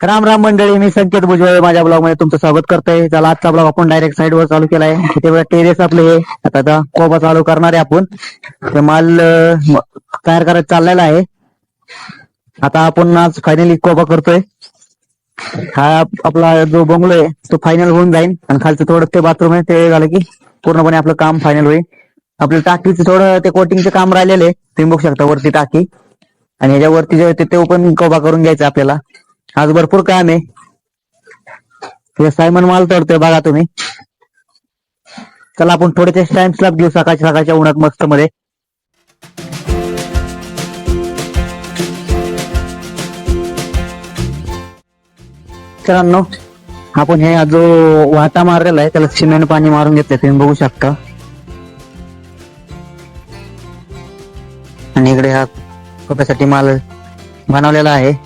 राम राम मंडळी मी संकेत भुजबळ. माझ्या ब्लॉगमध्ये तुमचं स्वागत करतोय. चला आजचा ब्लॉग आपण डायरेक्ट साईड वर चालू केलाय. तिथे वेळ टेरेस आपले हे. आता आता कोबा चालू करणार आहे आपण. ते माल तयार करत चाललेला आहे. आता आपण आज फायनली कोबा करतोय. हा आपला जो बंगलो आहे तो फायनल होऊन जाईल आणि खालचं थोडं ते बाथरूम आहे ते झालं की पूर्णपणे आपलं काम फायनल होईल. आपलं टाकीचं थोडं ते कोटिंगचं काम राहिलेलं आहे. तुम्ही बघू शकता वरती टाकी. आणि ह्याच्यावरती जे आहे ते पण कोबा करून घ्यायचं आपल्याला. आज भरपूर काम आहे. हे सायमन माल तोडतोय बघा तुम्ही. चला आपण थोडेसे टाइम स्लॅब घेऊ सकाळच्या सकाळच्या उन्हात मस्त मध्ये मित्रांनो आपण हे जो वाटा मारलेला आहे त्याला सिमेंट पाणी मारून घेतलंय. तुम्ही बघू शकता. आणि इकडे हा कप्यासाठी माल बनवलेला आहे.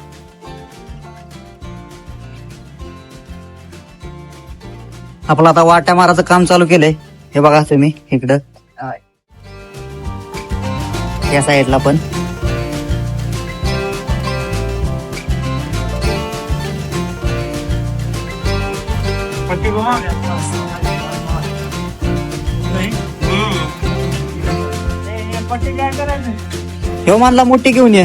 आपलं आता वाट्या माराचं काम चालू केलंय. हे बघा तुम्ही इकडं. या साईडला पण. ह्यो मानला मोठी घेऊन ये.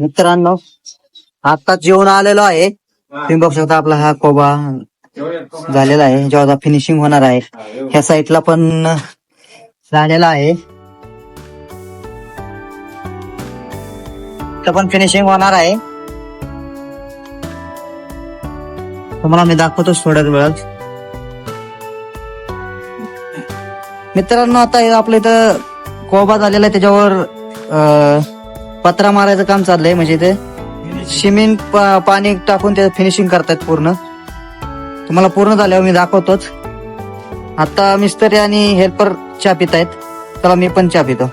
मित्रांनो आता जेवण आलेलो आहे. तुम्ही बघू शकता आपला हा कोबा झालेला आहे. जेव्हा फिनिशिंग होणार आहे. ह्या साईडला पण झालेला आहे. पण फिनिशिंग होणार आहे. तुम्हाला मी दाखवतोच थोड्याच वेळात. मित्रांनो आता आपलं इथं कोबा झालेला आहे. त्याच्यावर अं, पत्रा मारायचं काम चाललंय म्हणजे ते सिमेंट पा- पाणी टाकून ते फिनिशिंग करतायत पूर्ण. तुम्हाला पूर्ण झाल्यावर मी दाखवतोच. आता मिस्त्री आणि हेल्पर चहा पित आहेत चला मी पण चहा पितो.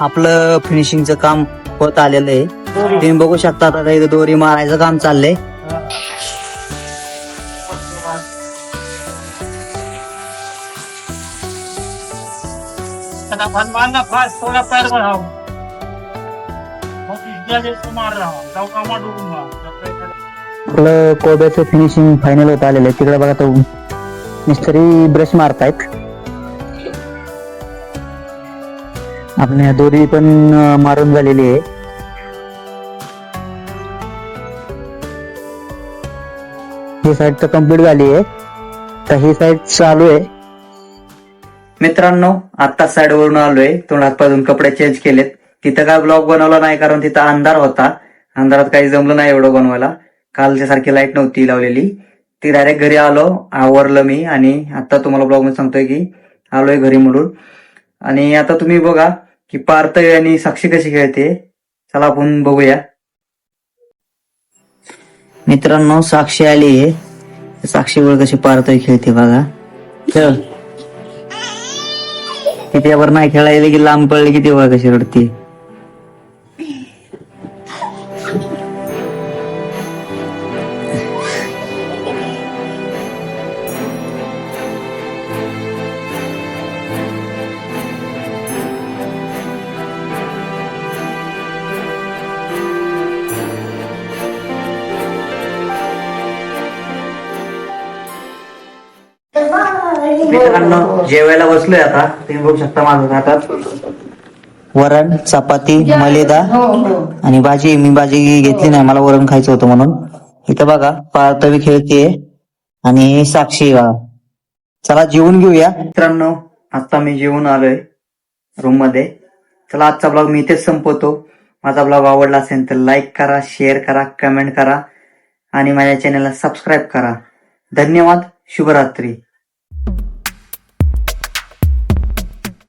आपलं फिनिशिंगचं काम होत आलेलं आहे. तुम्ही बघू शकता आता इथे दोरी मारायचं काम चाललंय. फन फास्ट थोड़ा आपलं कोब्याचं फिनिशिंग फायनल होत आलेलं आहे. तिकडे बघा तो मिस्त्री ब्रश मारतायत. आपल्या दोरी पण मारून झालेली आहे. ही साईड तर कंप्लीट झाली आहे. तर ही साईड चालू आहे. मित्रांनो आता साईड वरून आलोय. तोंडात पाजून कपडे चेंज केलेत. तिथं काय ब्लॉग बनवला नाही कारण तिथं अंधार होता. अंधारात काही जमलं नाही एवढं बनवायला. कालच्या सारखी लाइट नव्हती लावलेली. ती डायरेक्ट घरी आलो आवरलं मी आणि आता तुम्हाला ब्लॉगमध्ये सांगतोय की आलोय घरी म्हणून. आणि आता तुम्ही बघा की पार्थ आणि साक्षी कशी खेळते. चला आपण बघूया. मित्रांनो साक्षी आली आहे. साक्षीवर कशी पार्थय खेळते बघा. चल किती वर नाही खेळायला की लांब पडली किती बघा कशी रडते. मित्रांनो जेवायला बसलोय आता. तुम्ही बघू शकता माझ्या हातात वरण चपाती मलिदा आणि भाजी. मी भाजी घेतली नाही. मला वरण खायचं होतं म्हणून. इथं बघा पार्थवी खेळतीये आणि साक्षी चला जेवून घेऊया. मित्रांनो आता मी जेवून आलोय रूममध्ये. चला आजचा ब्लॉग मी इथेच संपवतो. माझा ब्लॉग आवडला असेल तर लाईक करा शेअर करा कमेंट करा आणि माझ्या चॅनलला सबस्क्राईब करा. धन्यवाद. शुभरात्री.